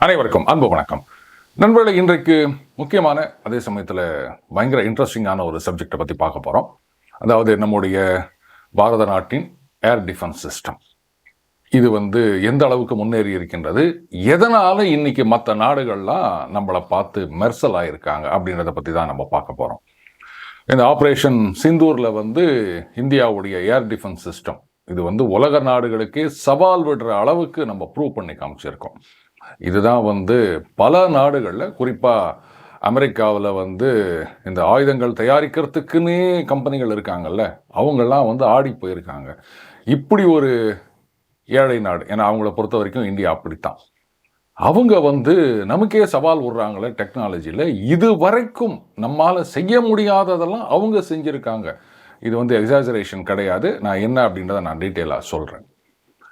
அனைவருக்கும் அன்பு வணக்கம். நண்பர்களை இன்றைக்கு முக்கியமான அதே சமயத்தில் பயங்கர இன்ட்ரெஸ்டிங்கான ஒரு சப்ஜெக்டை பற்றி பார்க்க போகிறோம் அதாவது நம்முடைய பாரத நாட்டின் ஏர் டிஃபென்ஸ் சிஸ்டம் இது வந்து எந்த அளவுக்கு முன்னேறி இருக்கின்றது எதனால் இன்னைக்கு மற்ற நாடுகள்லாம் நம்மளை பார்த்து மெர்சல் ஆகியிருக்காங்க அப்படின்றத பற்றி தான் நம்ம பார்க்க போகிறோம் இந்த ஆப்ரேஷன் சிந்தூரில் வந்து இந்தியாவுடைய ஏர் டிஃபென்ஸ் சிஸ்டம் இது வந்து உலக நாடுகளுக்கே சவால் விடுற அளவுக்கு நம்ம ப்ரூவ் பண்ணி காமிச்சிருக்கோம். இதுதான் வந்து பல நாடுகளில் குறிப்பாக அமெரிக்காவில் வந்து இந்த ஆயுதங்கள் தயாரிக்கிறதுக்குன்னே கம்பெனிகள் இருக்காங்கல்ல அவங்கெல்லாம் வந்து ஆடி போயிருக்காங்க. இப்படி ஒரு ஏழை நாடு ஏன்னா அவங்கள பொறுத்த வரைக்கும் இந்தியா அப்படித்தான். அவங்க வந்து நமக்கே சவால் விடுறாங்களே டெக்னாலஜியில் இது வரைக்கும் நம்மால் செய்ய முடியாததெல்லாம் அவங்க செஞ்சுருக்காங்க. இது வந்து எக்ஸாஜரேஷன் கிடையாது. நான் என்ன அப்படின்றத நான் டீட்டெயிலாக சொல்கிறேன்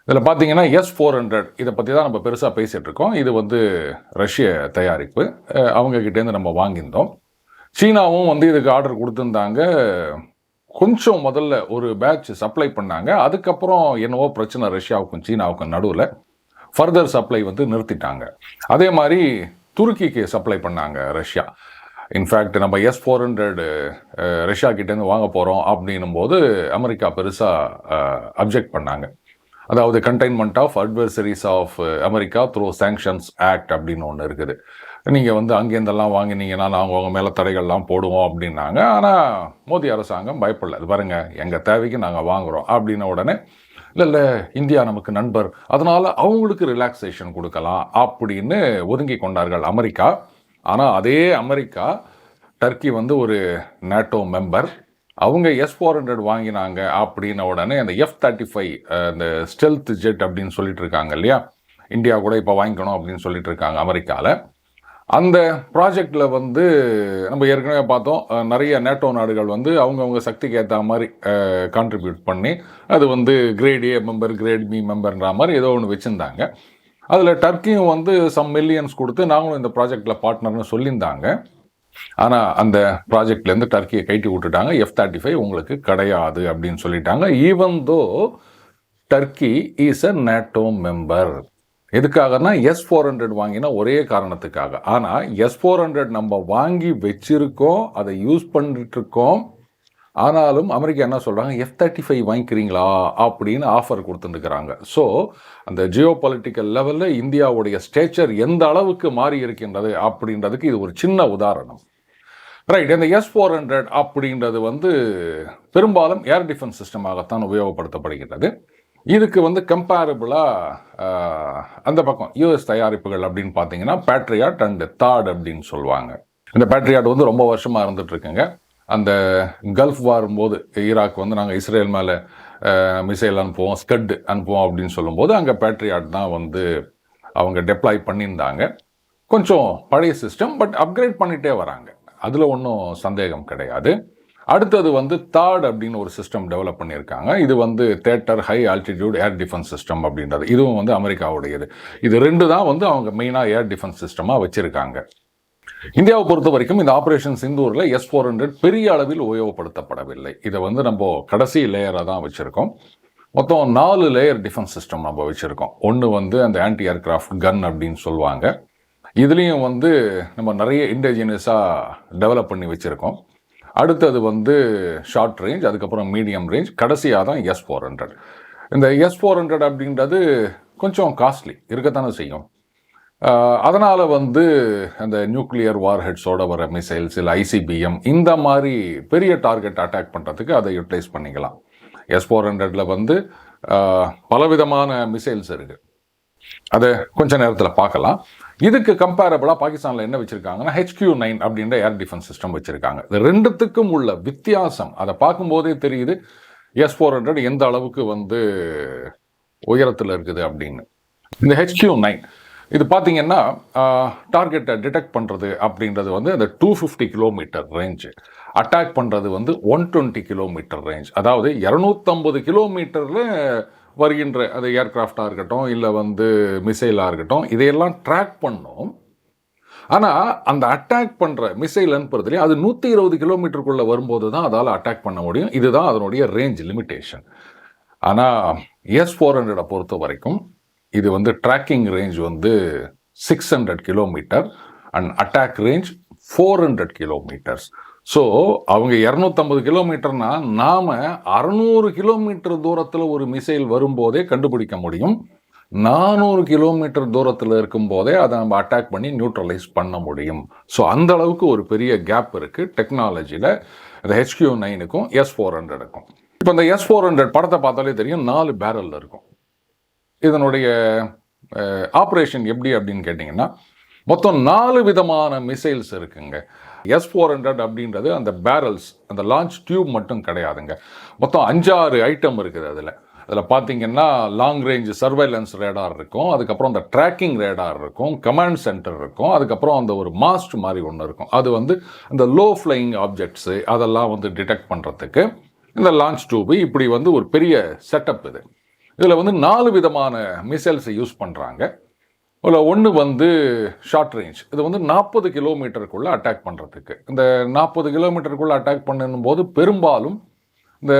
இதில் பார்த்தீங்கன்னா எஸ் ஃபோர் ஹண்ட்ரட் இதை பற்றி தான் நம்ம பெருசாக பேசிகிட்டு இருக்கோம். இது வந்து ரஷ்ய தயாரிப்பு. அவங்கக்கிட்டேருந்து அவங்க கிட்டேருந்து நம்ம வாங்கியிருந்தோம். சீனாவும் வந்து இதுக்கு ஆர்டர் கொடுத்துருந்தாங்க. கொஞ்சம் முதல்ல ஒரு பேட்ச் சப்ளை பண்ணாங்க. அதுக்கப்புறம் என்னவோ பிரச்சனை ரஷ்யாவுக்கும் சீனாவுக்கும் நடுவில் ஃபர்தர் சப்ளை வந்து நிறுத்திட்டாங்க. அதே மாதிரி துருக்கிக்கு சப்ளை பண்ணாங்க ரஷ்யா. இன்ஃபேக்ட் நம்ம எஸ் ஃபோர் ஹண்ட்ரட் ரஷ்யா கிட்டேருந்து வாங்க போகிறோம் அப்படின்னும் போது அமெரிக்கா பெருசாக அப்ஜெக்ட் பண்ணாங்க. அதாவது containment of adversaries of America through sanctions act அப்படின்னு ஒன்று இருக்குது. நீங்கள் வந்து அங்கேருந்தெல்லாம் வாங்கினீங்கன்னா நாங்கள் உங்கள் மேலே தடைகள்லாம் போடுவோம் அப்படின்னாங்க. ஆனால் மோடி அரசாங்கம் பயப்படல. இது பாருங்கள் எங்கள் தேவைக்கு நாங்கள் வாங்குகிறோம் அப்படின்ன உடனே இல்லை இல்லை இந்தியா நமக்கு நண்பர். அதனால் அவங்களுக்கு ரிலாக்ஸேஷன் கொடுக்கலாம் அப்படின்னு ஒதுங்கி கொண்டார்கள் அமெரிக்கா. ஆனால் அதே அமெரிக்கா டர்க்கி வந்து ஒரு நேட்டோ மெம்பர். அவங்க எஸ் ஃபோர் ஹண்ட்ரட் வாங்கினாங்க அப்படின்ன உடனே அந்த எஃப் தேர்ட்டி ஃபைவ் அந்த ஸ்டெல்த் ஜெட் அப்படின்னு சொல்லிட்டு இருக்காங்க இல்லையா? இந்தியா கூட இப்போ வாங்கிக்கணும் அப்படின்னு சொல்லிட்டு இருக்காங்க அமெரிக்காவில் அந்த ப்ராஜெக்டில் வந்து நம்ம ஏற்கனவே பார்த்தோம் நிறைய நேட்டோ நாடுகள் வந்து அவங்கவுங்க சக்திக்கு ஏற்ற மாதிரி கான்ட்ரிபியூட் பண்ணி அது வந்து grade A member grade B மெம்பர்ன்ற மாதிரி ஏதோ ஒன்று வச்சுருந்தாங்க. அதில் டர்க்கியும் வந்து சம் மில்லியன்ஸ் கொடுத்து நாங்களும் இந்த ப்ராஜெக்டில் பார்ட்னர்னு சொல்லியிருந்தாங்க. ஆனால் அந்த ப்ராஜெக்ட்லேருந்து டர்க்கியை கைட்டி விட்டுட்டாங்க. எஃப் தேர்ட்டி ஃபைவ் உங்களுக்கு கிடையாது அப்படின்னு சொல்லிட்டாங்க. Even though Turkey is a NATO member எதுக்காகனா எஸ் ஃபோர் ஹண்ட்ரட் வாங்கினா ஒரே காரணத்துக்காக. ஆனால் எஸ் ஃபோர் ஹண்ட்ரட் நம்ம வாங்கி வச்சிருக்கோம் அதை யூஸ் பண்ணிட்டு இருக்கோம். ஆனாலும் அமெரிக்கா என்ன சொல்கிறாங்க எஃப் தேர்ட்டி ஃபைவ் வாங்கிக்கிறீங்களா? அப்படின்னு ஆஃபர் கொடுத்துட்டுருக்கிறாங்க. ஸோ அந்த ஜியோ பொலிட்டிக்கல் லெவலில் இந்தியாவுடைய ஸ்டேச்சர் எந்த அளவுக்கு மாறி இருக்கின்றது அப்படின்றதுக்கு இது ஒரு சின்ன உதாரணம். ரைட் இந்த எஸ் ஃபோர் ஹண்ட்ரட் அப்படின்றது வந்து பெரும்பாலும் ஏர் டிஃபென்ஸ் சிஸ்டமாகத்தான் உபயோகப்படுத்தப்படுகிறது இதுக்கு வந்து கம்பேரபிளாக அந்த பக்கம் யூஎஸ் தயாரிப்புகள் அப்படின்னு பார்த்தீங்கன்னா பேட்ரியாட் அண்ட் தாட் அப்படின்னு சொல்லுவாங்க. இந்த பேட்ரியாட் வந்து ரொம்ப வருஷமாக இருந்துட்டு இருக்குங்க அந்த கல்ஃப் வரும்போது ஈராக் வந்து நாங்கள் இஸ்ரேல் மேலே மிசைல் அனுப்புவோம் ஸ்கட் அனுப்புவோம் அப்படின்னு சொல்லும்போது அங்கே பேட்ரியாட் தான் வந்து அவங்க டெப்ளாய் பண்ணியிருந்தாங்க. கொஞ்சம் பழைய சிஸ்டம் பட் அப்கிரேட் பண்ணிகிட்டே வராங்க. அதில் ஒன்றும் சந்தேகம் கிடையாது. அடுத்தது வந்து தாட் அப்படின்னு ஒரு சிஸ்டம் டெவலப் பண்ணியிருக்காங்க. இது வந்து theatre high altitude air defence system அப்படின்றது. இதுவும் வந்து அமெரிக்காவுடையது. இது ரெண்டு தான் வந்து அவங்க மெயினாக ஏர் டிஃபென்ஸ் சிஸ்டமாக வச்சுருக்காங்க. இந்தியாவை பொறுத்த வரைக்கும் இந்த ஆப்ரேஷன் சிந்தூரில் எஸ் ஃபோர் ஹண்ட்ரட் பெரிய அளவில் உபயோகப்படுத்தப்படவில்லை. இதை வந்து நம்ம கடைசி லேயராக தான் வச்சுருக்கோம். மொத்தம் நாலு லேயர் டிஃபென்ஸ் சிஸ்டம் நம்ம வச்சுருக்கோம். ஒன்று வந்து அந்த ஆன்டி ஏர்க்ராஃப்ட் கன் அப்படின்னு சொல்லுவாங்க. இதுலேயும் வந்து நம்ம நிறைய இன்டெஜினியஸாக டெவலப் பண்ணி வச்சுருக்கோம். அடுத்தது வந்து ஷார்ட் ரேஞ்ச் அதுக்கப்புறம் மீடியம் ரேஞ்ச் கடைசியாக தான் எஸ் ஃபோர் ஹண்ட்ரட் இந்த எஸ் ஃபோர் ஹண்ட்ரட் அப்படின்றது கொஞ்சம் காஸ்ட்லி இருக்கத்தானே செய்யும். அதனால் வந்து அந்த நியூக்ளியர் வார் ஹெட்ஸோட வர மிசைல்ஸ் இல்லை ஐசிபிஎம் இந்த மாதிரி பெரிய டார்கெட் அட்டாக் பண்ணுறதுக்கு அதை யூட்டிலைஸ் பண்ணிக்கலாம். எஸ் ஃபோர் ஹண்ட்ரடில் வந்து பலவிதமான மிசைல்ஸ் இருக்குது அதை கொஞ்ச நேரத்தில் பார்க்கலாம். இதுக்கு கம்பேரபிளாக பாகிஸ்தானில் என்ன வச்சுருக்காங்கன்னா ஹெச்கியூ நைன் அப்படின்ற ஏர் டிஃபென்ஸ் சிஸ்டம் வச்சுருக்காங்க. இது ரெண்டுத்துக்கும் உள்ள வித்தியாசம் அதை பார்க்கும்போதே தெரியுது எஸ் ஃபோர் ஹண்ட்ரட் எந்த அளவுக்கு வந்து உயரத்தில் இருக்குது அப்படின்னு. இந்த ஹெச்கியூ நைன் இது பார்த்தீங்கன்னா டார்கெட்டை டிடெக்ட் பண்ணுறது அப்படின்றது வந்து அந்த two fifty kilometre range attack பண்ணுறது வந்து ஒன் டுவெண்ட்டி கிலோமீட்டர் ரேஞ்ச் அதாவது இரநூத்தம்பது கிலோமீட்டரில் வருகின்ற அது ஏர்க்ராஃப்டாக இருக்கட்டும் இல்லை வந்து மிசைலாக இருக்கட்டும் இதையெல்லாம் ட்ராக் பண்ணோம். ஆனால் அந்த அட்டாக் பண்ணுற மிசைல் அனுப்புறதுலேயே அது நூற்றி இருபது கிலோமீட்டருக்குள்ளே வரும்போது தான் அதால் அட்டாக் பண்ண முடியும். இதுதான் அதனுடைய ரேஞ்ச் லிமிட்டேஷன் ஆனால் எஸ் ஃபோர் ஹண்ட்ரடை பொறுத்த வரைக்கும் இது வந்து ட்ராக்கிங் ரேஞ்ச் வந்து six hundred kilometre and attack range four hundred kilometres so அவங்க இரநூத்தம்பது கிலோமீட்டர்னா நாம் அறநூறு கிலோமீட்டர் தூரத்தில் ஒரு மிசைல் வரும்போதே கண்டுபிடிக்க முடியும். நானூறு கிலோமீட்டர் தூரத்தில் இருக்கும்போதே அதை நம்ம அட்டாக் பண்ணி நியூட்ரலைஸ் பண்ண முடியும். ஸோ அந்த அளவுக்கு ஒரு பெரிய கேப் இருக்குது டெக்னாலஜியில் இந்த ஹெச்கியூ நைனுக்கும் எஸ் ஃபோர் ஹண்ட்ரடுக்கும் இப்போ இந்த எஸ் ஃபோர் ஹண்ட்ரட் படத்தை பார்த்தாலே தெரியும் நாலு பேரலில் இருக்கும். இதனுடைய ஆப்ரேஷன் எப்படி அப்படின்னு கேட்டிங்கன்னா மொத்தம் நாலு விதமான மிசைல்ஸ் இருக்குங்க. எஸ் ஃபோர் ஹண்ட்ரட் அப்படின்றது அந்த பேரல்ஸ் அந்த லான்ச் டியூப் மட்டும் கிடையாதுங்க. மொத்தம் அஞ்சாறு ஐட்டம் இருக்குது அதில். அதில் பார்த்தீங்கன்னா லாங் ரேஞ்ச் சர்வைலன்ஸ் ரேடார் இருக்கும் அதுக்கப்புறம் அந்த ட்ராக்கிங் ரேடார் இருக்கும் கமாண்ட் சென்டர் இருக்கும் அதுக்கப்புறம் அந்த ஒரு மாஸ்ட் மாதிரி ஒன்று இருக்கும். அது வந்து அந்த லோ ஃப்ளையிங் ஆப்ஜெக்ட்ஸு அதெல்லாம் வந்து டிடெக்ட் பண்ணுறதுக்கு இந்த லான்ச் டியூபு இப்படி வந்து ஒரு பெரிய செட்டப் இது. இதில் வந்து நாலு விதமான மிசைல்ஸை யூஸ் பண்ணுறாங்க இதில் ஒன்று வந்து ஷார்ட் ரேஞ்ச் இது வந்து நாற்பது கிலோமீட்டருக்குள்ளே அட்டாக் பண்ணுறதுக்கு இந்த நாற்பது கிலோமீட்டருக்குள்ளே அட்டாக் பண்ணும் போது பெரும்பாலும் இந்த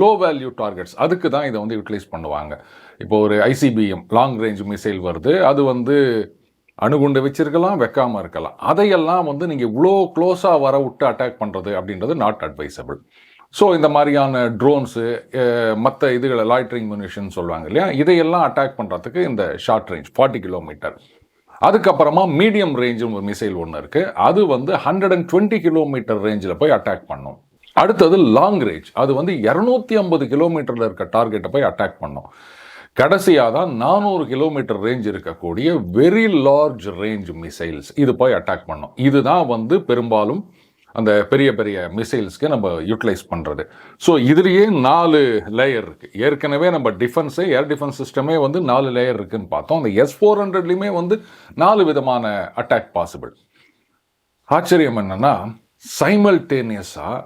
லோ வேல்யூ டார்கெட்ஸ் அதுக்கு தான் இதை வந்து யூட்டிலைஸ் பண்ணுவாங்க. இப்போ ஒரு ஐசிபிஎம் லாங் ரேஞ்ச் மிசைல் வருது. அது வந்து அணுகுண்டு வச்சிருக்கலாம் வைக்காமல் இருக்கலாம். அதையெல்லாம் வந்து நீங்கள் இவ்வளோ க்ளோஸாக வர விட்டு அட்டாக் பண்ணுறது அப்படின்றது நாட் அட்வைசபிள் ஸோ இந்த மாதிரியான ட்ரோன்ஸு மற்ற இதுகளை லாய்ட்ரிங் மினிஷன் சொல்லுவாங்க இல்லையா? இதையெல்லாம் அட்டாக் பண்ணுறதுக்கு இந்த ஷார்ட் ரேஞ்ச் ஃபார்ட்டி கிலோமீட்டர் அதுக்கப்புறமா மீடியம் ரேஞ்சும் ஒரு மிசைல் ஒன்று இருக்குது அது வந்து ஹண்ட்ரட் அண்ட் டுவெண்ட்டி கிலோமீட்டர் ரேஞ்சில் போய் அட்டாக் பண்ணும். அடுத்தது லாங் ரேஞ்ச் அது வந்து இரநூத்தி ஐம்பது கிலோமீட்டரில் இருக்க டார்கெட்டை போய் அட்டாக் பண்ணும். கடைசியாக தான் நானூறு கிலோமீட்டர் ரேஞ்ச் இருக்கக்கூடிய வெரி லார்ஜ் ரேஞ்ச் மிசைல்ஸ் இது போய் அட்டாக் பண்ணும். இதுதான் வந்து பெரும்பாலும் அந்த பெரிய பெரிய மிசைல்ஸ்க்கு நம்ம யூட்டிலைஸ் பண்ணுறது ஸோ இதுலேயே நாலு லேயர் இருக்குது ஏற்கனவே நம்ம டிஃபென்ஸு ஏர் டிஃபென்ஸ் சிஸ்டமே வந்து நாலு லேயர் இருக்குதுன்னு பார்த்தோம். அந்த எஸ் ஃபோர் ஹண்ட்ரட்லேயுமே வந்து நாலு விதமான அட்டாக் பாசிபிள் ஆச்சரியம் என்னென்னா சைமல்டேனியஸாக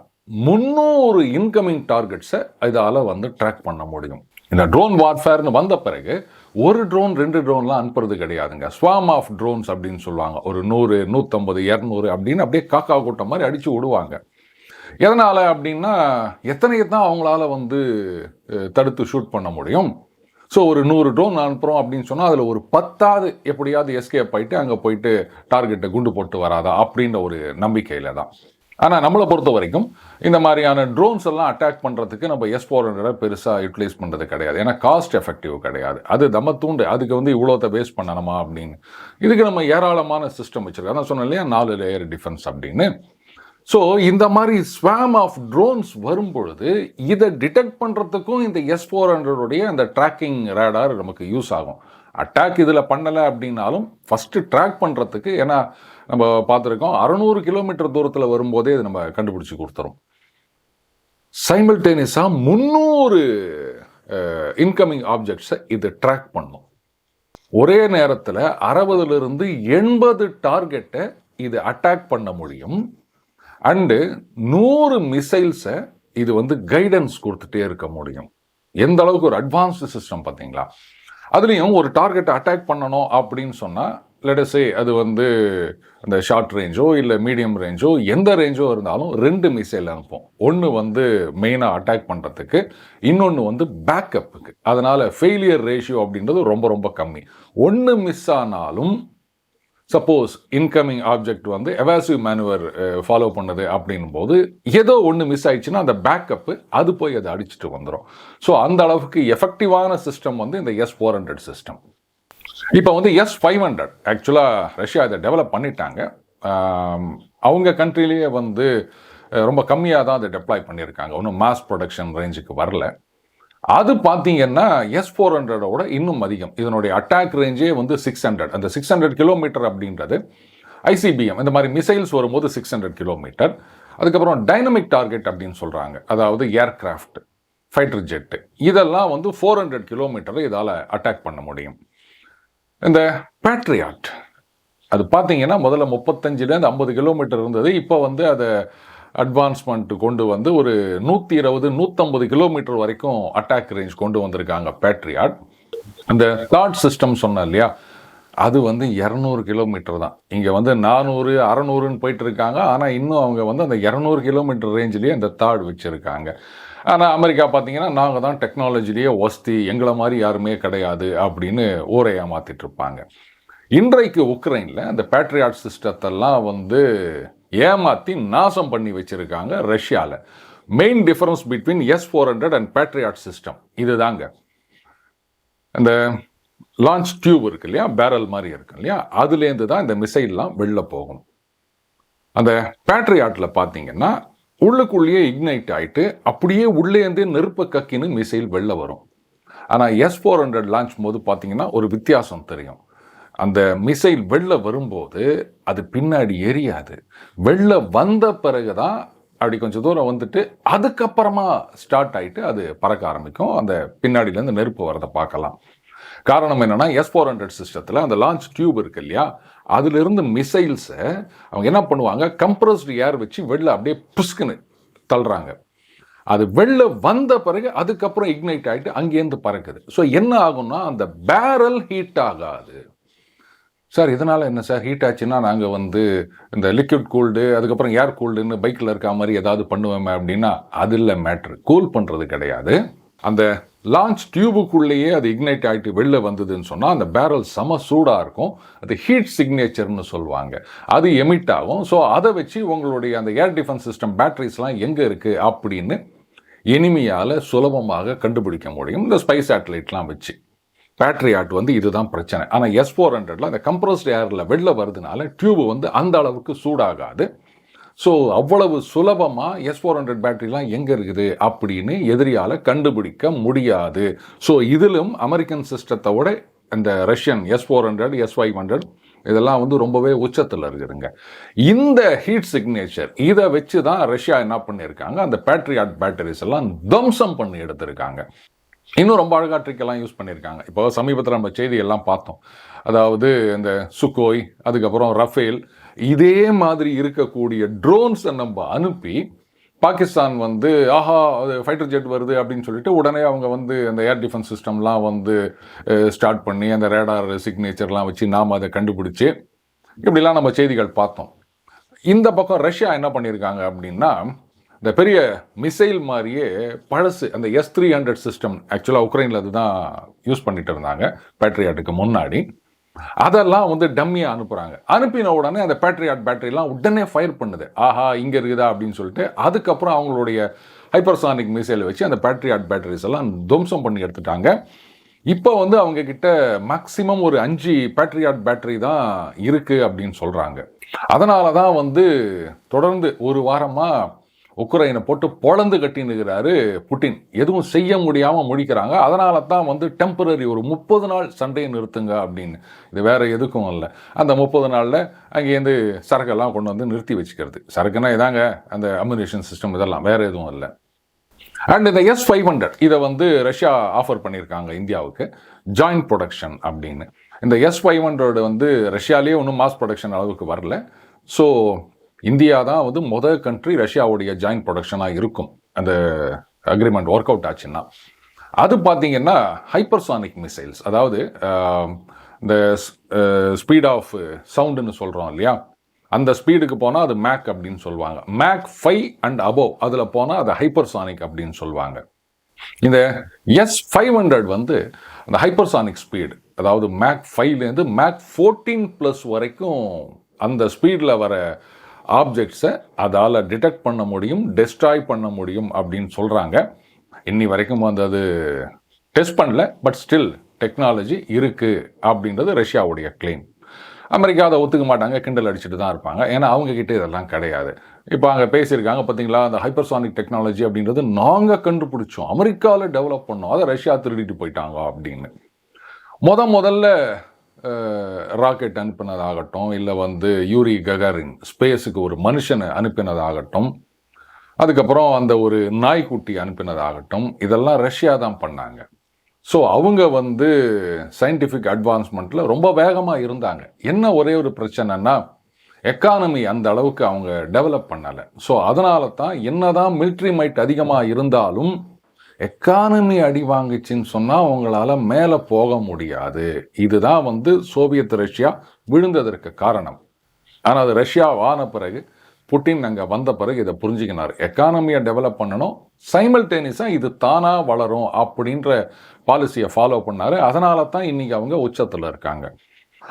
முந்நூறு இன்கமிங் டார்கெட்ஸை இதால் வந்து ட்ராக் பண்ண முடியும். இந்த ட்ரோன் வார்ஃபேர்னு வந்த பிறகு ஒரு ட்ரோன் ரெண்டு ட்ரோன்லாம் அனுப்புறது கிடையாதுங்க. ஸ்வாம் ஆஃப் ட்ரோன்ஸ் அப்படின்னு சொல்லுவாங்க. ஒரு நூறு நூற்றம்பது இரநூறு அப்படின்னு அப்படியே காக்கா கூட்டம் மாதிரி அடித்து விடுவாங்க. எதனால் அப்படின்னா எத்தனை தான் அவங்களால வந்து தடுத்து ஷூட் பண்ண முடியும்? ஸோ ஒரு நூறு ட்ரோன் அனுப்புகிறோம் அப்படின்னு சொன்னால் அதில் ஒரு பத்தாவது எப்படியாவது எஸ்கேப் ஆகிட்டு அங்கே போயிட்டு டார்கெட்டை குண்டு போட்டு வராதா அப்படின்ற ஒரு நம்பிக்கையில் தான். ஆனால் நம்மளை பொறுத்த வரைக்கும் இந்த மாதிரியான ட்ரோன்ஸ் எல்லாம் அட்டாக் பண்ணுறதுக்கு நம்ம எஸ் ஃபோர் ஹண்ட்ரட் பெருசாக யூட்டிலைஸ் பண்ணுறது கிடையாது. ஏன்னா காஸ்ட் எஃபெக்டிவ் கிடையாது. அது நம்ம தூண்டு அதுக்கு வந்து இவ்வளோத்த வேஸ்ட் பண்ணணுமா அப்படின்னு. இதுக்கு நம்ம ஏராளமான சிஸ்டம் வச்சுருக்கோம் அதான் சொன்னேன் இல்லையா? நாலு லேயர் டிஃபென்ஸ் அப்படின்னு. ஸோ இந்த மாதிரி ஸ்வாம் ஆஃப் ட்ரோன்ஸ் வரும் பொழுது இதை டிடெக்ட் பண்ணுறதுக்கும் இந்த எஸ் ஃபோர் ஹண்ட்ரடுடைய அந்த ட்ராக்கிங் ரேடார் நமக்கு யூஸ் ஆகும். அட்டாக் இதில் பண்ணலை அப்படின்னாலும் ஃபஸ்ட்டு ட்ராக் பண்ணுறதுக்கு ஏன்னா நம்ம பார்த்துருக்கோம் அறநூறு கிலோமீட்டர் தூரத்தில் வரும்போதே இது நம்ம கண்டுபிடிச்சி கொடுத்துரும் சைமல்டேனியஸாக முந்நூறு இன்கமிங் ஆப்ஜெக்ட்ஸை இது ட்ராக் பண்ணும். ஒரே நேரத்தில் அறுபதுலேருந்து எண்பது டார்கெட்டை இது அட்டாக் பண்ண முடியும். அண்டு நூறு மிசைல்ஸை இது வந்து கைடன்ஸ் கொடுத்துட்டே இருக்க முடியும். எந்த அளவுக்கு ஒரு அட்வான்ஸ்டு சிஸ்டம் பார்த்தீங்களா? அதுலேயும் ஒரு டார்கெட்டை அட்டாக் பண்ணணும் அப்படின்னு சொன்னால் லெடஸே அது வந்து அந்த ஷார்ட் ரேஞ்சோ இல்லை மீடியம் ரேஞ்சோ எந்த ரேஞ்சோ இருந்தாலும் ரெண்டு மிசைல் அனுப்போம். ஒன்று வந்து மெயினாக அட்டாக் பண்ணுறதுக்கு இன்னொன்று வந்து பேக்கப்புக்கு அதனால் ஃபெயிலியர் ரேஷியோ அப்படின்றது ரொம்ப ரொம்ப கம்மி. ஒன்று மிஸ் ஆனாலும் சப்போஸ் இன்கமிங் ஆப்ஜெக்ட் வந்து எவாசிவ் மேனுவர் ஃபாலோ பண்ணுது அப்படின்னும் போது ஏதோ ஒன்று மிஸ் ஆயிடுச்சுன்னா அந்த பேக்கப்பு அது போய் அதை அடிச்சுட்டு வந்துடும் ஸோ அந்த அளவுக்கு எஃபெக்டிவான சிஸ்டம் வந்து இந்த எஸ் ஃபோர் ஹண்ட்ரட் சிஸ்டம் இப்போ வந்து எஸ் ஃபைவ் ஹண்ட்ரட் ஆக்சுவலாக ரஷ்யா இதை டெவலப் பண்ணிட்டாங்க. அவங்க கண்ட்ரிலேயே வந்து ரொம்ப கம்மியாக தான் அதை டெப்ளாய் பண்ணியிருக்காங்க. ஒன்றும் மாஸ் ப்ரொடக்ஷன் ரேஞ்சுக்கு வரல. அது பார்த்தீங்கன்னா எஸ் ஃபோர் ஹண்ட்ரடோட இன்னும் அதிகம். இதனுடைய அட்டாக் ரேஞ்சே வந்து சிக்ஸ் ஹண்ட்ரட் அந்த சிக்ஸ் ஹண்ட்ரட் கிலோமீட்டர் அப்படின்றது ஐசிபிஎம் இந்த மாதிரி மிசைல்ஸ் வரும்போது சிக்ஸ் ஹண்ட்ரட் கிலோமீட்டர் அதுக்கப்புறம் டைனமிக் டார்கெட் அப்படின்னு சொல்கிறாங்க அதாவது ஏர்கிராஃப்ட் ஃபைட்டர் ஜெட்டு இதெல்லாம் வந்து ஃபோர் ஹண்ட்ரட் கிலோமீட்டரை இதால் அட்டாக் பண்ண முடியும். இந்த பேட்ரியாட் அது பார்த்தீங்கன்னா முதல்ல முப்பத்தஞ்சுலேருந்து ஐம்பது கிலோமீட்டர் இருந்தது. இப்போ வந்து அதை அட்வான்ஸ்மெண்ட் கொண்டு வந்து ஒரு நூற்றி இருபது நூற்றம்பது கிலோமீட்டர் வரைக்கும் அட்டாக் ரேஞ்ச் கொண்டு வந்திருக்காங்க பேட்ரியாட் அந்த தாட் சிஸ்டம் சொன்னேன் இல்லையா? அது வந்து இரநூறு கிலோமீட்டர் தான். இங்கே வந்து நானூறு அறநூறுன்னு போயிட்டு இருக்காங்க. ஆனால் இன்னும் அவங்க வந்து அந்த இரநூறு கிலோமீட்டர் ரேஞ்சிலேயே அந்த தாட் வச்சுருக்காங்க. ஆனால் அமெரிக்கா பார்த்தீங்கன்னா நாங்கள் தான் டெக்னாலஜிலேயே ஒஸ்தி எங்களை மாதிரி யாருமே கிடையாது அப்படின்னு ஊரை ஏமாத்திட்டு இருப்பாங்க இன்றைக்கு உக்ரைனில் அந்த பேட்ரியாட் சிஸ்டத்தெல்லாம் வந்து ஏமாற்றி நாசம் பண்ணி வச்சுருக்காங்க ரஷ்யாவில் main difference between S four hundred and Patriot system இதுதாங்க. அந்த லான்ச் டியூப் இருக்கு இல்லையா? பேரல் மாதிரி இருக்கு இல்லையா? அதுலேருந்து தான் இந்த மிசைல்லாம் வெளில போகணும். அந்த பேட்ரியாட்டில் பார்த்தீங்கன்னா உள்ளுக்குள்ளேயே இக்னைட் ஆகிட்டு அப்படியே உள்ளேருந்தே நெருப்பை கக்கின்னு மிசைல் வெளில வரும். ஆனால் எஸ் ஃபோர் ஹண்ட்ரட் லான்ச் போது பார்த்தீங்கன்னா ஒரு வித்தியாசம் தெரியும். அந்த மிசைல் வெளில வரும்போது அது பின்னாடி எரியாது. வெளில வந்த பிறகு தான் அப்படி கொஞ்சம் தூரம் வந்துட்டு அதுக்கப்புறமா ஸ்டார்ட் ஆகிட்டு அது பறக்க ஆரம்பிக்கும். அந்த பின்னாடியிலேருந்து நெருப்பு வரதை பார்க்கலாம். காரணம் என்னென்னா எஸ் ஃபோர் ஹண்ட்ரட் சிஸ்டத்தில் அந்த லான்ச் டியூப் இருக்கு இல்லையா? அதிலிருந்து மிசைல்ஸை அவங்க என்ன பண்ணுவாங்க? கம்ப்ரஸ்டு ஏர் வச்சு வெளில அப்படியே புஸ்குன்னு தள்ளுறாங்க. அது வெளில வந்த பிறகு அதுக்கப்புறம் இக்னைட் ஆகிட்டு அங்கேருந்து பறக்குது. ஸோ என்ன ஆகும்னா அந்த பேரல் ஹீட் ஆகாது. சார் இதனால் என்ன சார் ஹீட் ஆச்சுன்னா நாங்கள் வந்து இந்த லிக்விட் கூல்டு அதுக்கப்புறம் ஏர் கூல்டுன்னு பைக்கில் இருக்க மாதிரி ஏதாவது பண்ணுவோமே அப்படின்னா அது இல்லை மேட்ரு கூல் பண்ணுறது கிடையாது. அந்த லான்ச் டியூபுக்குள்ளேயே அது இக்னைட் ஆகிட்டு வெளில வந்ததுன்னு சொன்னால் அந்த பேரல் செம சூடாக இருக்கும். அது ஹீட் சிக்னேச்சர்னு சொல்லுவாங்க. அது எமிட் ஆகும். ஸோ அதை வச்சு உங்களுடைய அந்த ஏர் டிஃபென்ஸ் சிஸ்டம் பேட்டரிஸ்லாம் எங்கே இருக்குது அப்படின்னு எனிமையால் சுலபமாக கண்டுபிடிக்க முடியும். இந்த ஸ்பைஸ் சேட்டலைட்லாம் வச்சு. பேட்டரி ஆட் வந்து இதுதான் பிரச்சனை. ஆனால் எஸ் ஃபோர் ஹண்ட்ரட்ல அந்த கம்ப்ரஸ்ட் ஏரில் வெளில வருதுனால டியூப் வந்து அந்த அளவுக்கு சூடாகாது. ஸோ அவ்வளவு சுலபமாக எஸ் ஃபோர் ஹண்ட்ரட் பேட்டரிலாம் எங்கே இருக்குது அப்படின்னு எதிரியால் கண்டுபிடிக்க முடியாது. ஸோ இதிலும் அமெரிக்கன் சிஸ்டத்தை விட இந்த Russian S four hundred S five hundred இதெல்லாம் வந்து ரொம்பவே உச்சத்தில் இருக்குதுங்க. இந்த ஹீட் சிக்னேச்சர் இதை வச்சு தான் ரஷ்யா என்ன பண்ணியிருக்காங்க அந்த பேட்ரியாட் பேட்டரிஸ் எல்லாம் தம்சம் பண்ணி எடுத்திருக்காங்க. இன்னும் ரொம்ப அழகா ட்ரிக்கெல்லாம் யூஸ் பண்ணியிருக்காங்க. இப்போ சமீபத்தில் நம்ம செய்தி எல்லாம் பார்த்தோம். அதாவது இந்த சுக்கோய் அதுக்கப்புறம் ரஃபேல் இதே மாதிரி இருக்கக்கூடிய ட்ரோன்ஸை நம்ம அனுப்பி பாகிஸ்தான் வந்து ஆஹா ஃபைட்டர் ஜெட் வருது அப்படின்னு சொல்லிட்டு உடனே அவங்க வந்து அந்த ஏர் டிஃபென்ஸ் சிஸ்டம்லாம் வந்து ஸ்டார்ட் பண்ணி அந்த ரேடார் சிக்னேச்சர்லாம் வச்சு நாம் அதை கண்டுபிடிச்சி இப்படிலாம் நம்ம செய்திகள் பார்த்தோம். இந்த பக்கம் ரஷ்யா என்ன பண்ணியிருக்காங்க அப்படின்னா இந்த பெரிய மிசைல் மாதிரியே பழசு அந்த எஸ் த்ரீ ஹண்ட்ரட் சிஸ்டம் ஆக்சுவலாக உக்ரைனில் அதுதான் யூஸ் பண்ணிட்டு இருந்தாங்க பேட்ரியாட்டுக்கு முன்னாடி. அதெல்லாம் வந்து டம்மியாக அனுப்புகிறாங்க அனுப்பின உடனே அந்த பேட்ரியாட் பேட்டரிலாம் உடனே ஃபயர் பண்ணுது. ஆஹா இங்கே இருக்குதா அப்படின்னு சொல்லிட்டு அதுக்கப்புறம் அவங்களுடைய ஹைப்பர்சானிக் மிசைல் வச்சு அந்த பேட்ரியாட் பேட்டரிஸ் எல்லாம் துவம்சம் பண்ணி எடுத்துட்டாங்க. இப்போ வந்து அவங்க கிட்ட மேக்சிமம் ஒரு அஞ்சு பேட்ரியாட் பேட்டரி தான் இருக்குது அப்படின்னு சொல்கிறாங்க அதனால தான் வந்து தொடர்ந்து ஒரு வாரமாக உக்ரைனை போட்டு பொழந்து கட்டினுகிறாரு புட்டின். எதுவும் செய்ய முடியாமல் முழிக்கிறாங்க. அதனால தான் வந்து டெம்பரரி ஒரு முப்பது நாள் சண்டையை நிறுத்துங்க அப்படின்னு. இது வேறு எதுக்கும் இல்லை அந்த முப்பது நாளில் அங்கேருந்து சரக்கெல்லாம் கொண்டு வந்து நிறுத்தி வச்சுக்கிறது. சரக்குன்னா இதாங்க அந்த அம்யூனேஷன் சிஸ்டம் இதெல்லாம். வேறு எதுவும் இல்லை அண்ட் இந்த எஸ் ஃபைவ் ஹண்ட்ரட் இதை வந்து ரஷ்யா ஆஃபர் பண்ணியிருக்காங்க இந்தியாவுக்கு. ஜாயிண்ட் ப்ரொடக்ஷன் அப்படின்னு. இந்த எஸ் ஃபைவ் ஹண்ட்ரட் வந்து ரஷ்யாலேயே ஒன்றும் மாஸ் ப்ரொடக்ஷன் அளவுக்கு வரல. ஸோ இந்தியா தான் வந்து மொதல் கண்ட்ரி ரஷ்யாவுடைய ஜாயிண்ட் ப்ரொடக்ஷனாக இருக்கும். அந்த அக்ரிமெண்ட் ஒர்க் அவுட் ஆச்சுன்னா. அது பார்த்தீங்கன்னா ஹைப்பர்சானிக் மிசைல்ஸ் அதாவது இந்த ஸ்பீட் ஆஃப் சவுண்டுன்னு சொல்கிறோம் இல்லையா? அந்த ஸ்பீடுக்கு போனால் அது மேக் அப்படின்னு சொல்லுவாங்க. மேக் ஃபைவ் அண்ட் அபோவ் அதில் போனால் அது ஹைப்பர்சானிக் அப்படின்னு சொல்லுவாங்க. இந்த எஸ் ஃபைவ் ஹண்ட்ரட் வந்து அந்த ஹைப்பர்சானிக் ஸ்பீடு அதாவது மேக் ஃபைவ்லேருந்து மேக் ஃபோர்டீன் ப்ளஸ் வரைக்கும் அந்த ஸ்பீடில் வர ஆப்ஜெக்ட்ஸை அதால் டிடெக்ட் பண்ண முடியும் டெஸ்ட்ராய் பண்ண முடியும் அப்படின்னு சொல்கிறாங்க இன்னி வரைக்கும் வந்து அது டெஸ்ட் பண்ணல பட் ஸ்டில் டெக்னாலஜி இருக்குது அப்படின்றது ரஷ்யாவுடைய கிளைம் அமெரிக்கா அதை ஒத்துக்க மாட்டாங்க கிண்டல் அடிச்சுட்டு தான் இருப்பாங்க. ஏன்னா அவங்கக்கிட்ட இதெல்லாம் கிடையாது. இப்போ அங்கே பேசியிருக்காங்க பார்த்தீங்களா அந்த ஹைப்பர்சானிக் டெக்னாலஜி அப்படின்றது நாங்கள் கண்டுபிடிச்சோம். அமெரிக்காவில் டெவலப் பண்ணோம் அதை ரஷ்யா திருடிட்டு போயிட்டாங்க அப்படின்னு. முத முதல்ல ராக்கெட் அனுப்பினதாகட்டும் இல்லை வந்து யூரி ககாரின் ஸ்பேஸுக்கு ஒரு மனுஷனை அனுப்பினதாகட்டும் அதுக்கப்புறம் அந்த ஒரு நாய்க்குட்டி அனுப்பினதாகட்டும் இதெல்லாம் ரஷ்யா தான் பண்ணாங்க. ஸோ அவங்க வந்து சயின்டிஃபிக் அட்வான்ஸ்மெண்ட்டில் ரொம்ப வேகமாக இருந்தாங்க. என்ன ஒரே ஒரு பிரச்சனைனா எக்கானமி அந்த அளவுக்கு அவங்க டெவலப் பண்ணலை. ஸோ அதனால தான் என்னதான் மிலிட்ரி மைட் அதிகமாக இருந்தாலும் எக்கானமி அடி வாங்குச்சுன்னு சொன்னால் அவங்களால மேலே போக முடியாது. இதுதான் வந்து சோவியத் ரஷ்யா விழுந்ததற்கு காரணம். ஆனால் அது ரஷ்யா வான பிறகு புட்டின் அங்கே வந்த பிறகு இதை புரிஞ்சுக்கினார். எக்கானமியை டெவலப் பண்ணணும் சைமல்டேனியஸாக இது தானாக வளரும் அப்படின்ற பாலிசியை ஃபாலோ பண்ணார். அதனால தான் இன்னைக்கு அவங்க உச்சத்தில் இருக்காங்க.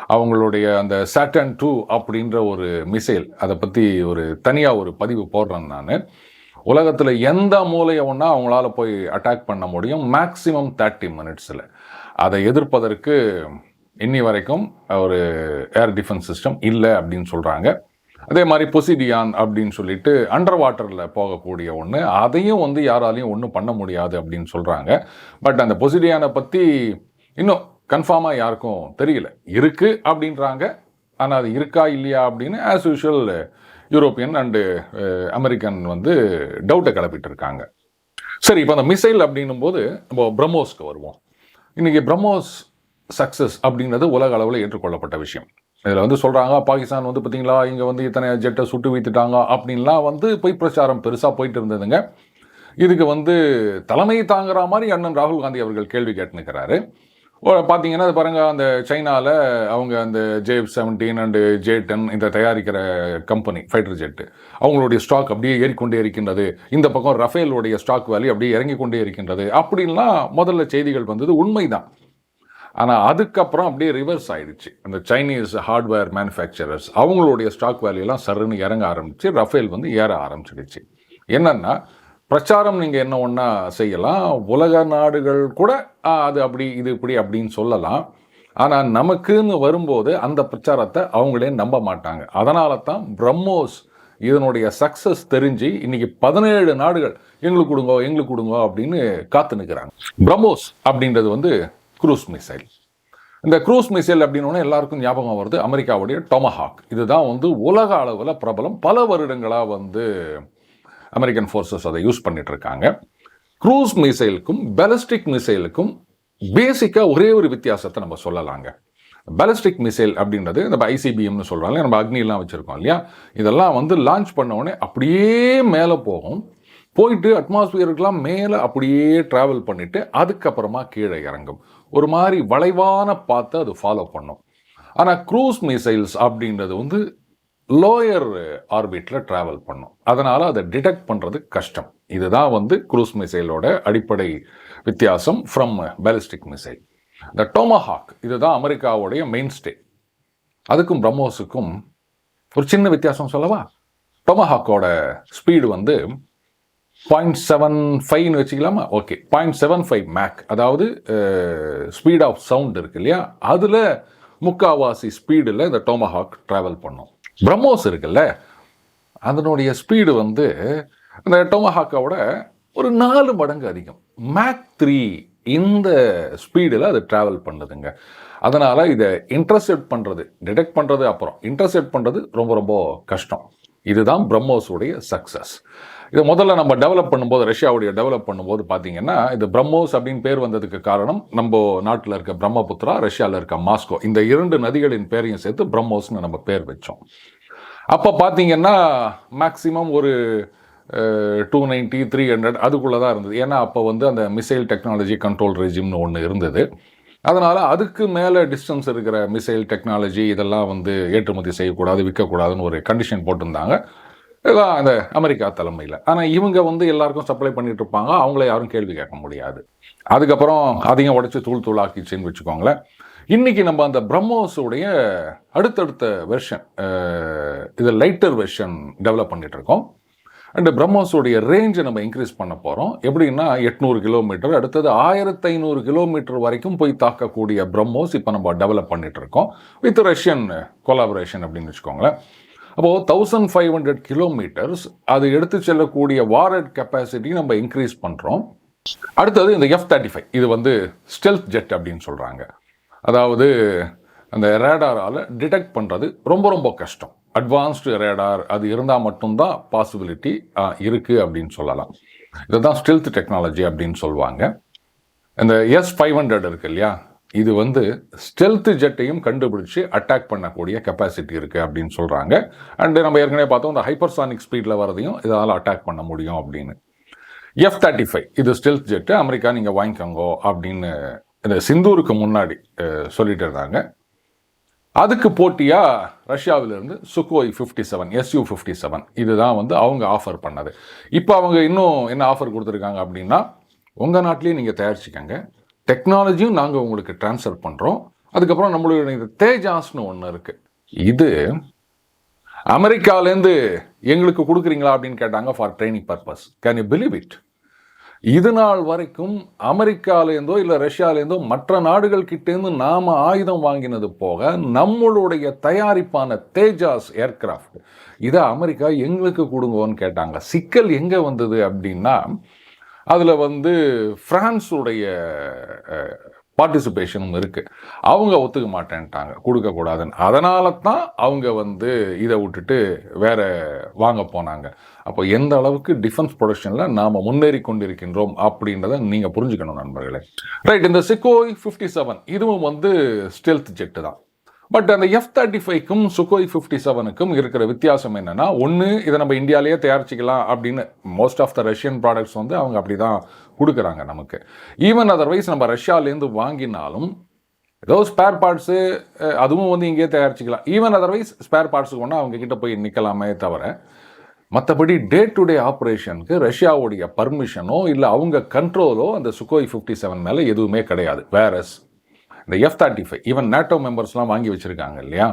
அவங்களுடைய அந்த சாட்டன் டூ அப்படின்ற ஒரு மிசைல் அதை பற்றி ஒரு தனியாக ஒரு பதிவு போடுறேன் நான். உலகத்தில் எந்த மூலையை ஒன்றா அவங்களால போய் அட்டாக் பண்ண முடியும். மேக்ஸிமம் தேர்ட்டி மினிட்ஸில் அதை எதிர்ப்பதற்கு இன்னி வரைக்கும் ஒரு ஏர் டிஃபென்ஸ் சிஸ்டம் இல்லை அப்படின்னு சொல்கிறாங்க அதே மாதிரி பொசிடியான் அப்படின்னு சொல்லிட்டு அண்டர் வாட்டரில் போகக்கூடிய ஒன்று அதையும் வந்து யாராலையும் ஒன்றும் பண்ண முடியாது அப்படின்னு சொல்கிறாங்க பட் அந்த பொசிடியானை பற்றி இன்னும் கன்ஃபார்மாக யாருக்கும் தெரியல. இருக்குது அப்படின்றாங்க. ஆனால் அது இருக்கா இல்லையா அப்படின்னு as usual European and American வந்து டவுட்டை கிளப்பிட்டு இருக்காங்க சரி இப்போ அந்த மிசைல் அப்படின்னும் போது நம்ம பிரம்மோஸ்க்கு வருவோம். இன்றைக்கி பிரம்மோஸ் சக்ஸஸ் அப்படிங்கிறது உலக அளவில் ஏற்றுக்கொள்ளப்பட்ட விஷயம். இதில் வந்து சொல்கிறாங்க பாகிஸ்தான் வந்து பார்த்தீங்களா இங்கே வந்து இத்தனை ஜெட்டை சுட்டு வைத்துட்டாங்க அப்படின்லாம் வந்து பொய் பிரச்சாரம் பெருசாக போயிட்டு இருந்ததுங்க. இதுக்கு வந்து தலைமை தாங்குற மாதிரி அண்ணன் ராகுல் காந்தி அவர்கள் கேள்வி கேட்டுனுக்கிறாரு பார்த்தீங்கன்னா அது பாருங்க அந்த சைனாவில் அவங்க அந்த J seventeen and J ten இந்த தயாரிக்கிற கம்பெனி ஃபைட்டர் ஜெட்டு அவங்களுடைய ஸ்டாக் அப்படியே ஏறிக்கொண்டே இருக்கின்றது. இந்த பக்கம் ரஃபேலுடைய ஸ்டாக் வேல்யூ அப்படியே இறங்கி கொண்டே இருக்கின்றது. அப்படின்லாம் முதல்ல செய்திகள் வந்தது உண்மைதான். ஆனால் அதுக்கப்புறம் அப்படியே ரிவர்ஸ் ஆயிடுச்சு. அந்த சைனீஸ் ஹார்ட்வேர் மேனுஃபேக்சரர்ஸ் அவங்களுடைய ஸ்டாக் வேல்யூலாம் சருன்னு இறங்க ஆரம்பிச்சு ரஃபேல் வந்து ஏற ஆரம்பிச்சிடுச்சு. என்னென்னா பிரச்சாரம் நீங்கள் என்ன ஒன்றா செய்யலாம்? உலக நாடுகள் கூட அது அப்படி இது இப்படி அப்படின்னு சொல்லலாம். ஆனால் நமக்குன்னு வரும்போது அந்த பிரச்சாரத்தை அவங்களே நம்ப மாட்டாங்க. அதனால தான் பிரம்மோஸ் இதனுடைய சக்ஸஸ் தெரிஞ்சு இன்னைக்கு பதினேழு நாடுகள் எங்களுக்கு கொடுங்கோ எங்களுக்கு கொடுங்கோ அப்படின்னு காத்து நிற்கிறாங்க பிரம்மோஸ் அப்படின்றது வந்து க்ரூஸ் மிசைல் இந்த குரூஸ் மிசைல் அப்படின்னோடனே எல்லாருக்கும் ஞாபகம் வருது அமெரிக்காவுடைய டொமஹாக் இதுதான் வந்து உலக அளவில் பிரபலம். பல வருடங்களாக வந்து அமெரிக்கன் ஃபோர்ஸஸ் அதை யூஸ் பண்ணிட்டு இருக்காங்க க்ரூஸ் மிசைலுக்கும் பேலஸ்டிக் மிசைலுக்கும் பேசிக்காக ஒரே ஒரு வித்தியாசத்தை நம்ம சொல்லலாங்க. பேலஸ்டிக் மிசைல் அப்படின்றது நம்ம ஐசிபிஎம்னு சொல்கிறாங்க நம்ம அக்னிலாம் வச்சுருக்கோம் இல்லையா? இதெல்லாம் வந்து லான்ச் பண்ண அப்படியே மேலே போகும். போயிட்டு அட்மாஸ்பியருக்கெல்லாம் மேலே அப்படியே ட்ராவல் பண்ணிவிட்டு அதுக்கப்புறமா கீழே இறங்கும். ஒரு மாதிரி வளைவான பார்த்து அது ஃபாலோ பண்ணும். ஆனால் க்ரூஸ் மிசைல்ஸ் அப்படின்றது வந்து லோயர் ஆர்பிட்டில் ட்ராவல் பண்ணும். அதனால் அதை டிடெக்ட் பண்ணுறது கஷ்டம். இதுதான் வந்து க்ரூஸ் மிசைலோட அடிப்படை வித்தியாசம் ஃப்ரம் பேலிஸ்டிக் மிசைல் இந்த டோமஹாக் இதுதான் அமெரிக்காவுடைய மெயின் ஸ்டே அதுக்கும் பிரம்மோஸுக்கும் ஒரு சின்ன வித்தியாசம் சொல்லவா? டொமஹாக்கோட ஸ்பீடு வந்து பாயிண்ட் செவன் ஃபைவ்னு வச்சுக்கலாமா? Okay point seven five Mach அதாவது ஸ்பீட் ஆஃப் சவுண்ட் இருக்கு இல்லையா? அதில் முக்காவாசி ஸ்பீடில் இந்த டோமஹாக் ட்ராவல் பண்ணும். பிரம்மோஸ் இருக்குல்ல அதனுடைய ஸ்பீடு வந்து இந்த டொமஹாக்காவோட ஒரு நாலு மடங்கு அதிகம். மேக் த்ரீ இந்த ஸ்பீடில் அது ட்ராவல் பண்ணுதுங்க. அதனால் இதை இன்டர்செப்ட் பண்ணுறது டிடெக்ட் பண்ணுறது அப்புறம். இன்டர்செப்ட் பண்ணுறது ரொம்ப ரொம்ப கஷ்டம். இதுதான் பிரம்மோஸுடைய சக்ஸஸ் இதை முதல்ல நம்ம டெவலப் பண்ணும்போது ரஷ்யாவுடைய டெவலப் பண்ணும்போது பார்த்தீங்கன்னா இது பிரம்மோஸ் அப்படின்னு பேர் வந்ததுக்கு காரணம் நம்ம நாட்டில் இருக்க பிரம்மபுத்திரா ரஷ்யாவில் இருக்க மாஸ்கோ. இந்த இரண்டு நதிகளின் பேரையும் சேர்த்து பிரம்மோஸ்னு நம்ம பேர் வச்சோம். அப்போ பார்த்தீங்கன்னா மேக்ஸிமம் ஒரு டூ நைன்ட்டி த்ரீ ஹண்ட்ரட் அதுக்குள்ளே தான் இருந்தது. ஏன்னா அப்போ வந்து அந்த மிசைல் டெக்னாலஜி கண்ட்ரோல் ரெஜிம்னு ஒன்று இருந்தது. அதனால் அதுக்கு மேலே டிஸ்டன்ஸ் இருக்கிற மிசைல் டெக்னாலஜி இதெல்லாம் வந்து ஏற்றுமதி செய்யக்கூடாது விற்கக்கூடாதுன்னு ஒரு கண்டிஷன் போட்டிருந்தாங்க. இதான் அந்த அமெரிக்கா தலைமையில். ஆனால் இவங்க வந்து எல்லாருக்கும் சப்ளை பண்ணிட்டு இருப்பாங்க அவங்கள யாரும் கேள்வி கேட்க முடியாது. அதுக்கப்புறம் அதையும் உடச்சி தூள் தூளாக்கிச்சின்னு வச்சுக்கோங்களேன். இன்னைக்கு நம்ம அந்த பிரம்மோஸுடைய அடுத்தடுத்த வெர்ஷன் இது லைட்டர் வெர்ஷன் டெவலப் பண்ணிட்டு இருக்கோம் அண்ட் பிரம்மோஸுடைய ரேஞ்சை நம்ம இன்க்ரீஸ் பண்ண போகிறோம் எப்படின்னா எட்நூறு கிலோமீட்டர் அடுத்தது ஆயிரத்தி ஐநூறு கிலோமீட்டர் வரைக்கும் போய் தாக்கக்கூடிய பிரம்மோஸ் இப்போ நம்ம டெவலப் பண்ணிட்டு இருக்கோம் வித் ரஷ்யன் கொலாபரேஷன் அப்படின்னு வச்சுக்கோங்களேன். அப்போது தௌசண்ட் ஃபைவ் ஹண்ட்ரட் கிலோமீட்டர்ஸ் அது எடுத்து செல்லக்கூடிய வாரட் கெப்பாசிட்டி நம்ம இன்க்ரீஸ் பண்ணுறோம் அடுத்தது இந்த எஃப் தேர்ட்டி ஃபைவ் இது வந்து ஸ்டெல்த் ஜெட் அப்படின்னு சொல்கிறாங்க அதாவது அந்த ரேடாரால் டிடெக்ட் பண்ணுறது ரொம்ப ரொம்ப கஷ்டம். அட்வான்ஸ்டு ரேடார் அது இருந்தால் மட்டும்தான் பாசிபிலிட்டி இருக்குது அப்படின்னு சொல்லலாம். இதுதான் ஸ்டெல்த் டெக்னாலஜி அப்படின்னு சொல்லுவாங்க இந்த எஸ் ஃபைவ் ஹண்ட்ரட் இருக்கு இல்லையா? இது வந்து ஸ்டெல்த் ஜெட்டையும் கண்டுபிடிச்சு அட்டாக் பண்ணக்கூடிய கெப்பாசிட்டி இருக்குது அப்படின்னு சொல்கிறாங்க அண்டு நம்ம ஏற்கனவே பார்த்தோம் இந்த ஹைப்பர்சானிக் ஸ்பீடில் வரதையும் இதால் அட்டாக் பண்ண முடியும் அப்படின்னு. எஃப் தேர்ட்டி ஃபைவ் இது ஸ்டெல்த் ஜெட்டு அமெரிக்கா நீங்கள் வாங்கிக்கோங்கோ அப்படின்னு இந்த சிந்தூருக்கு முன்னாடி சொல்லிட்டு இருந்தாங்க. அதுக்கு போட்டியாக ரஷ்யாவிலிருந்து Sukhoi fifty seven SU fifty seven இதுதான் வந்து அவங்க ஆஃபர் பண்ணது. இப்போ அவங்க இன்னும் என்ன ஆஃபர் கொடுத்துருக்காங்க அப்படின்னா உங்கள் நாட்டிலேயே நீங்கள் தயாரிச்சிக்கங்க. டெக்னாலஜியும் நாங்கள் உங்களுக்கு ட்ரான்ஸ்ஃபர் பண்ணுறோம் அதுக்கப்புறம் நம்மளுடைய தேஜாஸ்னு ஒன்று இருக்குது இது அமெரிக்காலேருந்து எங்களுக்கு கொடுக்குறீங்களா அப்படின்னு கேட்டாங்க for training purpose can you believe it இது நாள் வரைக்கும் அமெரிக்காலேருந்தோ இல்லை ரஷ்யாலேருந்தோ மற்ற நாடுகள் கிட்டேருந்து நாம் ஆயுதம் வாங்கினது போக நம்மளுடைய தயாரிப்பான தேஜாஸ் ஏர்கிராஃப்ட் இதை அமெரிக்கா எங்களுக்கு கொடுங்கோன்னு கேட்டாங்க. சிக்கல் எங்கே வந்தது அப்படின்னா அதில் வந்து ஃப்ரான்ஸுடைய பார்ட்டிசிபேஷனும் இருக்குது அவங்க ஒத்துக்க மாட்டேன்ட்டாங்க கொடுக்கக்கூடாதுன்னு அதனால தான் அவங்க வந்து இதை விட்டுட்டு வேற வாங்க போனாங்க. அப்போ எந்த அளவுக்கு டிஃபென்ஸ் ப்ரொடக்ஷனில் நாம் முன்னேறி கொண்டிருக்கின்றோம் அப்படின்றத நீங்கள் புரிஞ்சுக்கணும் நண்பர்களே. ரைட் இந்த சிக்கோய் ஃபிஃப்டி செவன் இதுவும் வந்து ஸ்டெல்த் ஜெட்டு தான். பட் அந்த எஃப் தேர்ட்டி ஃபைவ்க்கும் சுக்கோய் ஃபிஃப்டி செவனுக்கும் இருக்கிற வித்தியாசம் என்னென்னா ஒன்று இதை நம்ம இந்தியாவிலேயே தயாரிச்சிக்கலாம் அப்படின்னு most of the Russian products வந்து அவங்க அப்படி தான் கொடுக்குறாங்க நமக்கு. ஈவன் அதர்வைஸ் நம்ம ரஷ்யாலேருந்து வாங்கினாலும் ஏதோ ஸ்பேர் பார்ட்ஸு அதுவும் வந்து இங்கேயே தயாரிச்சிக்கலாம். ஈவன் அதர்வைஸ் ஸ்பேர் பார்ட்ஸுக்கு ஒன்றா அவங்க கிட்டே போய் நிற்கலாமே தவிர மற்றபடி டே டு டே ஆப்ரேஷனுக்கு ரஷ்யாவுடைய பர்மிஷனோ இல்லை அவங்க கண்ட்ரோலோ அந்த சுக்கோய் ஃபிஃப்டி செவன் மேலே எதுவுமே கிடையாது. வேரஸ் இந்த F thirty five even NATO மெம்பர்ஸ்லாம் வாங்கி வச்சுருக்காங்க இல்லையா?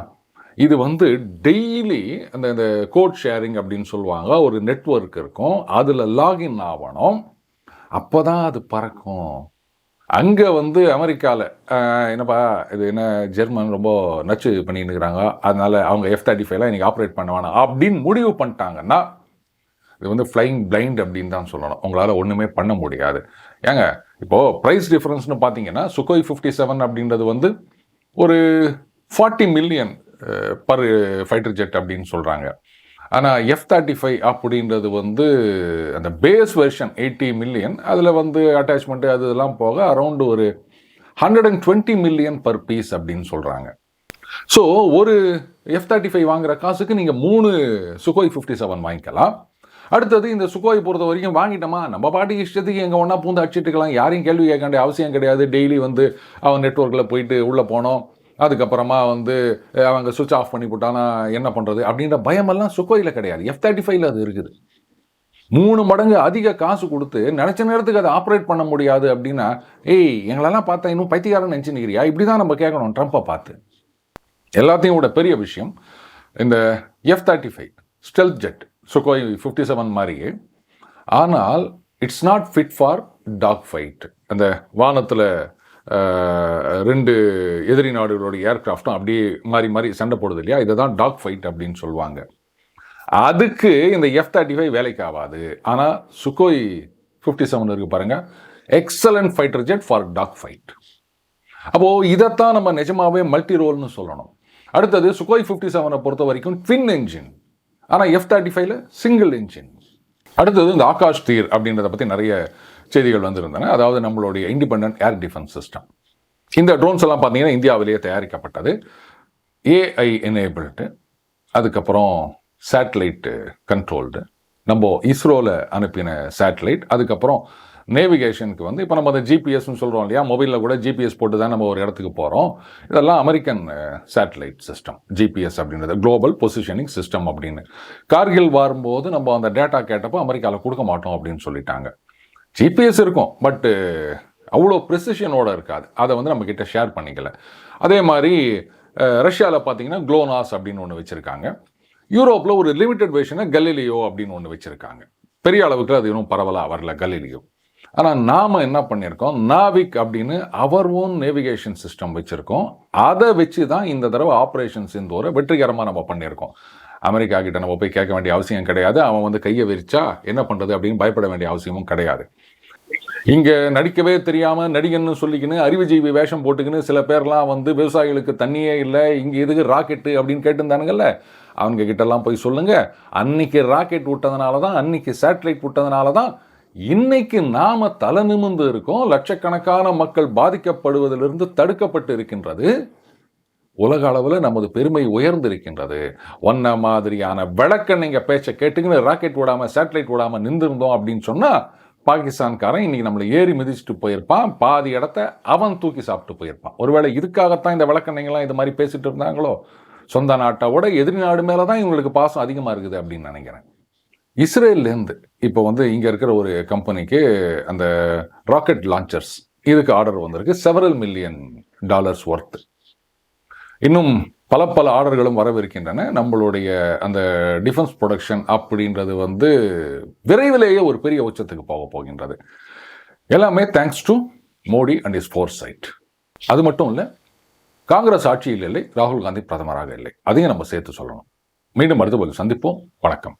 இது வந்து டெய்லி அந்த இந்த கோட் ஷேரிங் அப்படின்னு சொல்லுவாங்க. ஒரு நெட்ஒர்க் இருக்கும். அதில் லாகின் ஆகணும் அப்போ தான் அது பறக்கும். அங்கே வந்து அமெரிக்காவில் என்னப்பா இது என்ன ஜெர்மன் ரொம்ப நச்சு பண்ணிட்டு இருக்கிறாங்க அதனால் அவங்க எஃப் தேர்ட்டி ஃபைவ்லாம் இன்றைக்கி ஆப்ரேட் பண்ண வேணாம் அப்படின்னு முடிவு பண்ணிட்டாங்கன்னா இது வந்து ஃப்ளைங் பிளைண்ட் அப்படின்னு தான் சொல்லணும். உங்களால் ஒன்றுமே பண்ண முடியாது. ஏங்க இப்போது ப்ரைஸ் டிஃப்ரென்ஸ்னு பார்த்தீங்கன்னா சுக்கோய் ஃபிஃப்டி செவன் அப்படின்றது வந்து ஒரு forty million per fighter jet அப்படின்னு சொல்கிறாங்க ஆனால் எஃப் தேர்ட்டி ஃபைவ் அப்படின்றது வந்து அந்த பேஸ் வெர்ஷன் எயிட்டி மில்லியன் அதில் வந்து அட்டாச்மெண்ட்டு அது இதெல்லாம் போக அரௌண்டு ஒரு hundred and twenty million per piece அப்படின்னு சொல்கிறாங்க ஸோ ஒரு எஃப் தேர்ட்டி ஃபைவ் வாங்குற காசுக்கு நீங்கள் மூணு சுகோய் ஃபிஃப்டி செவன் வாங்கிக்கலாம். அடுத்தது இந்த சுகோய் பொறுத்த வரைக்கும் வாங்கிட்டோமா? நம்ம பாட்டுக்கு இஷ்டத்துக்கு எங்கே ஒன்றா பூந்து அடிச்சிட்டுக்கலாம். யாரையும் கேள்வி கேட்க வேண்டிய அவசியம் கிடையாது. டெய்லி வந்து அவன் நெட்ஒர்க்கில் போயிட்டு உள்ளே போனோம். அதுக்கப்புறமா வந்து அவங்க சுவிட்ச் ஆஃப் பண்ணி போட்டானா. என்ன பண்ணுறது அப்படின்ற பயமெல்லாம் சுக்கோயில் கிடையாது. எஃப் தேர்ட்டி ஃபைவ்ல அது இருக்குது. மூணு மடங்கு அதிக காசு கொடுத்து நினச்ச நேரத்துக்கு அதை ஆப்ரேட் பண்ண முடியாது அப்படின்னா ஏய் எங்களெல்லாம் பார்த்தா இன்னும் பைத்தியக்காரன் நினச்சிருக்கிறியா? இப்படி தான் நம்ம கேட்கணும். ட்ரம்ப்பை பார்த்து. எல்லாத்தையும் விட பெரிய விஷயம் இந்த F thirty five stealth jet Sukhoi fifty seven மாதிரியே ஆனால் it's not fit for dog fight அந்த வானத்தில் ரெண்டு எதிரி நாடுகளுடைய ஏர்கிராஃப்டும் அப்படியே மாறி மாறி சண்டை போடுது இல்லையா? இதை தான் டாக் ஃபைட் அப்படின்னு சொல்லுவாங்க. அதுக்கு இந்த எஃப் தேர்ட்டி ஃபைவ் வேலைக்கு ஆகாது. ஆனால் சுகோய் ஃபிஃப்டி செவன் இருக்கு பாருங்கள் excellent fighter jet for dog fight அப்போது இதைத்தான் நம்ம நிஜமாவே மல்டி ரோல்னு சொல்லணும். அடுத்தது சுகோய் ஃபிஃப்டி செவனை பொறுத்த வரைக்கும் ட்வின் என்ஜின் ஆனால் எஃப் தேர்ட்டி ஃபைவ்ல சிங்கிள் இன்ஜின் அடுத்தது இந்த ஆகாஷ் தீர் அப்படின்றத பற்றி நிறைய செய்திகள் வந்திருந்தன. அதாவது நம்மளுடைய இண்டிபெண்ட் ஏர் டிஃபென்ஸ் சிஸ்டம் இந்த ட்ரோன்ஸ் எல்லாம் பார்த்தீங்கன்னா இந்தியாவிலேயே தயாரிக்கப்பட்டது. ஏஐ எனேபிள்டு அதுக்கப்புறம் சேட்டலைட்டு கண்ட்ரோல்டு நம்ம இஸ்ரோவில் அனுப்பின சேட்டலைட் அதுக்கப்புறம் நேவிகேஷனுக்கு வந்து இப்போ நம்ம அந்த ஜிபிஎஸ்னு சொல்கிறோம் இல்லையா? மொபைலில் கூட ஜிபிஎஸ் போட்டு தான் நம்ம ஒரு இடத்துக்கு போகிறோம் இதெல்லாம் அமெரிக்கன் சேட்டலைட் சிஸ்டம் ஜிபிஎஸ் அப்படின்றது. குளோபல் பொசிஷனிங் சிஸ்டம் அப்படின்னு. கார்கில் வரும்போது நம்ம அந்த டேட்டா கேட்டப்போ அமெரிக்காவில் கொடுக்க மாட்டோம் அப்படின்னு சொல்லிட்டாங்க. ஜிபிஎஸ் இருக்கும் பட்டு அவ்வளோ ப்ரிசிஷனோடு இருக்காது. அதை வந்து நம்ம கிட்ட ஷேர் பண்ணிக்கல. அதே மாதிரி ரஷ்யாவில் பார்த்தீங்கன்னா குளோனாஸ் அப்படின்னு ஒன்று வச்சுருக்காங்க. யூரோப்பில் ஒரு லிமிட்டட் வெர்ஷனை கலிலியோ அப்படின்னு ஒன்று வச்சுருக்காங்க. பெரிய அளவுக்கு அது இன்னும் பரவலாக வரல கலிலியோ ஆனால் நாம் என்ன பண்ணியிருக்கோம் நாவிக் அப்படின்னு அவர் ஓன் நேவிகேஷன் சிஸ்டம் வச்சுருக்கோம். அதை வச்சு தான் இந்த தடவை ஆப்ரேஷன் சிந்தூரை வெற்றிகரமாக நம்ம பண்ணியிருக்கோம் அமெரிக்கா கிட்ட நம்ம போய் கேட்க வேண்டிய அவசியம் கிடையாது. அவன் வந்து கையை விரிச்சா என்ன பண்ணுறது அப்படின்னு பயப்பட வேண்டிய அவசியமும் கிடையாது. இங்கே நடிக்கவே தெரியாமல் நடிகன்னு சொல்லிக்கின்னு அறிவுஜீவி வேஷம் போட்டுக்கின்னு சில பேர்லாம் வந்து விவசாயிகளுக்கு தண்ணியே இல்லை இங்கே எதுக்கு ராக்கெட்டு அப்படின்னு கேட்டிருந்தானுங்கல்ல? அவங்க கிட்டலாம் போய் சொல்லுங்கள் அன்னைக்கு ராக்கெட் விட்டதுனால தான் அன்னைக்கு சேட்டலைட் விட்டதுனால தான் இன்னைக்கு நாம தலை நிமிர்ந்து இருக்கோம். லட்சக்கணக்கான மக்கள் பாதிக்கப்படுவதிலிருந்து தடுக்கப்பட்டு இருக்கின்றது. உலக அளவில் நமது பெருமை உயர்ந்திருக்கின்றது. ஒன்ன மாதிரியான விளக்க நீங்கள் பேச்சை கேட்டுக்கின்னு ராக்கெட் விடாமல் சேட்டலைட் விடாமல் நின்றுருந்தோம் அப்படின்னு சொன்னால் பாகிஸ்தான்காரன் இன்னைக்கு நம்மளை ஏறி மிதிச்சுட்டு போயிருப்பான். பாதி இடத்த அவன் தூக்கி சாப்பிட்டு போயிருப்பான். ஒருவேளை இதுக்காகத்தான் இந்த விளக்கண்ணைங்களாம் இது மாதிரி பேசிட்டு இருந்தாங்களோ? சொந்த நாட்டை விட எதிரி நாடு மேலே தான் இவங்களுக்கு பாசம் அதிகமாக இருக்குது அப்படின்னு நினைக்கிறேன். இஸ்ரேல்லேருந்து இப்போ வந்து இங்கே இருக்கிற ஒரு கம்பெனிக்கு அந்த ராக்கெட் லான்ச்சர்ஸ் இதுக்கு ஆர்டர் வந்திருக்கு. செவரல் மில்லியன் டாலர்ஸ் ஒர்த் இன்னும் பல பல ஆர்டர்களும் வரவிருக்கின்றன. நம்மளுடைய அந்த டிஃபென்ஸ் ப்ரொடக்ஷன் அப்படின்றது வந்து விரைவிலேயே ஒரு பெரிய உச்சத்துக்கு போக போகின்றது. எல்லாமே thanks to Modi and his foresight அது மட்டும் இல்லை காங்கிரஸ் ஆட்சியில் இல்லை ராகுல் காந்தி பிரதமராக இல்லை. அதையும் நம்ம சேர்த்து சொல்லணும். மீண்டும் அடுத்த பதில் சந்திப்போம். வணக்கம்.